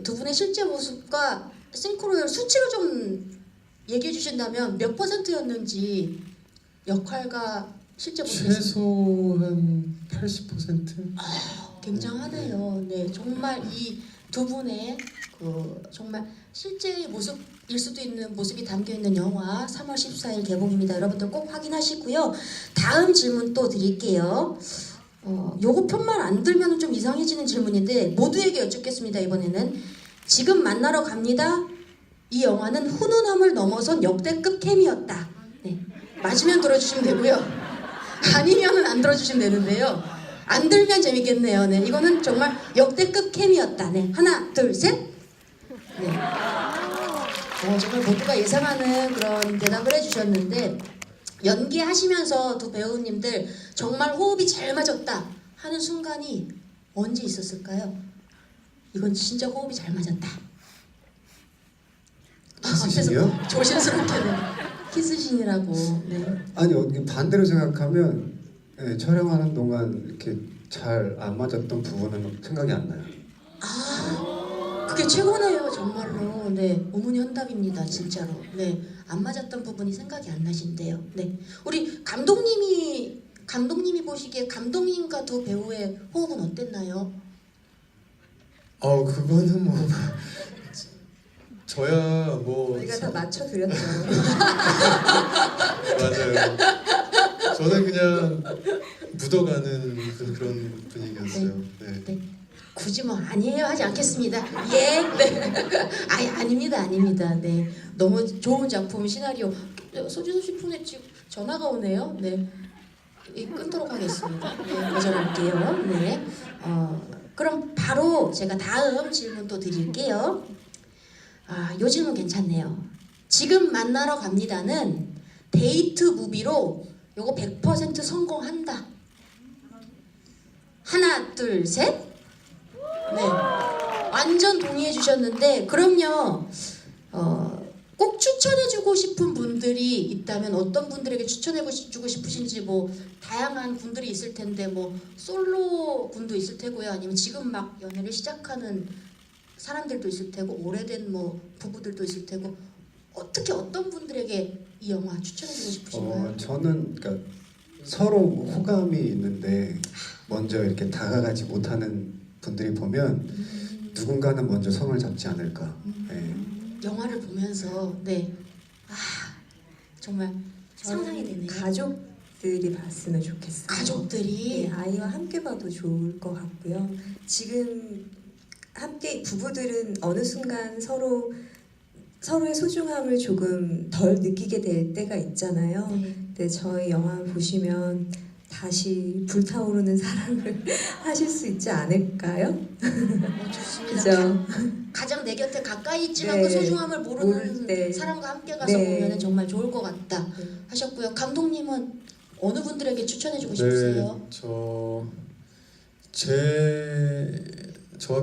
그 두 분의 실제 모습과 싱크로율 수치로 좀 얘기해 주신다면 몇 퍼센트였는지 역할과 실제 모습 최소 한 80%? 굉장하네요. 네, 정말 이 두 분의 그 정말 실제의 모습일 수도 있는 모습이 담겨 있는 영화 3월 14일 개봉입니다. 여러분들 꼭 확인하시고요. 다음 질문 또 드릴게요. 어, 요거 편만 안 들면 좀 이상해지는 질문인데 모두에게 여쭙겠습니다. 이번에는 지금 만나러 갑니다. 이 영화는 훈훈함을 넘어선 역대급 캠이었다. 네, 맞으면 들어주시면 되고요. 아니면은 안 들어주시면 되는데요. 안 들면 재밌겠네요. 네, 이거는 정말 역대급 캠이었다. 네, 하나, 둘, 셋. 네. 어, 정말 모두가 예상하는 그런 대답을 해주셨는데 연기하시면서 두 배우님들 정말 호흡이 잘 맞았다 하는 순간이 언제 있었을까요? 이건 진짜 호흡이 잘 맞았다. 아, 키스신이요? 앞에서 조심스럽게 네. 키스신이라고. 네. 아니 어, 반대로 생각하면 예, 촬영하는 동안 이렇게 잘 안 맞았던 부분은 생각이 안 나요. 아, 그게 최고네요, 정말로. 네, 어머니 현답입니다, 진짜로. 네, 안 맞았던 부분이 생각이 안 나신대요. 네, 우리 감독님이 감독님이 보시기에 감독님과 두 배우의 호흡은 어땠나요? 어 그거는 뭐 저야 뭐 저희가 다 맞춰드렸죠. 맞아요. 저는 그냥 묻어가는 그- 그런 분위기였어요. 네. 네. 굳이 뭐 아니에요 하지 않겠습니다. 예, 네. 아니 아닙니다, 아닙니다. 네, 너무 좋은 작품 시나리오. 네, 소지섭 씨 폰에 지금 전화가 오네요. 네, 이 끊도록 하겠습니다. 네, 거절할게요. 네, 어, 그럼 바로 제가 다음 질문 또 드릴게요. 아, 요 질문 괜찮네요. 지금 만나러 갑니다는 데이트 무비로 요거 100% 성공한다. 하나, 둘, 셋. 네. 완전 동의해 주셨는데 그럼요. 어, 꼭 추천해 주고 싶은 분들이 있다면 어떤 분들에게 추천해 주고 싶으신지 뭐 다양한 분들이 있을 텐데 뭐 솔로 분도 있을 테고요. 아니면 지금 막 연애를 시작하는 사람들도 있을 테고 오래된 뭐 부부들도 있을 테고 어떻게 어떤 분들에게 이 영화 추천해 주고 싶으신가요? 어, 저는 그러니까 서로 호감이 있는데 먼저 이렇게 다가가지 못하는 분들이 보면 음, 누군가는 먼저 손을 잡지 않을까. 예. 영화를 보면서 네. 아, 정말 상상이 되네요. 가족들이 봤으면 좋겠어요. 가족들이 네, 아이와 함께 봐도 좋을 것 같고요. 지금 함께 부부들은 어느 순간 서로 서로의 소중함을 조금 덜 느끼게 될 때가 있잖아요. 네. 근데 저희 영화 보시면 다시 불타오르는 사랑을 하실 수 있지 않을까요? 어, 좋습니다. 그죠? 가장 내 곁에 가까이 있지만 네. 그 소중함을 모르는 모를 때. 사람과 함께 가서 네. 보면 정말 좋을 것 같다 네. 하셨고요. 감독님은 어느 분들에게 추천해주고 네, 싶으세요? 저제 저와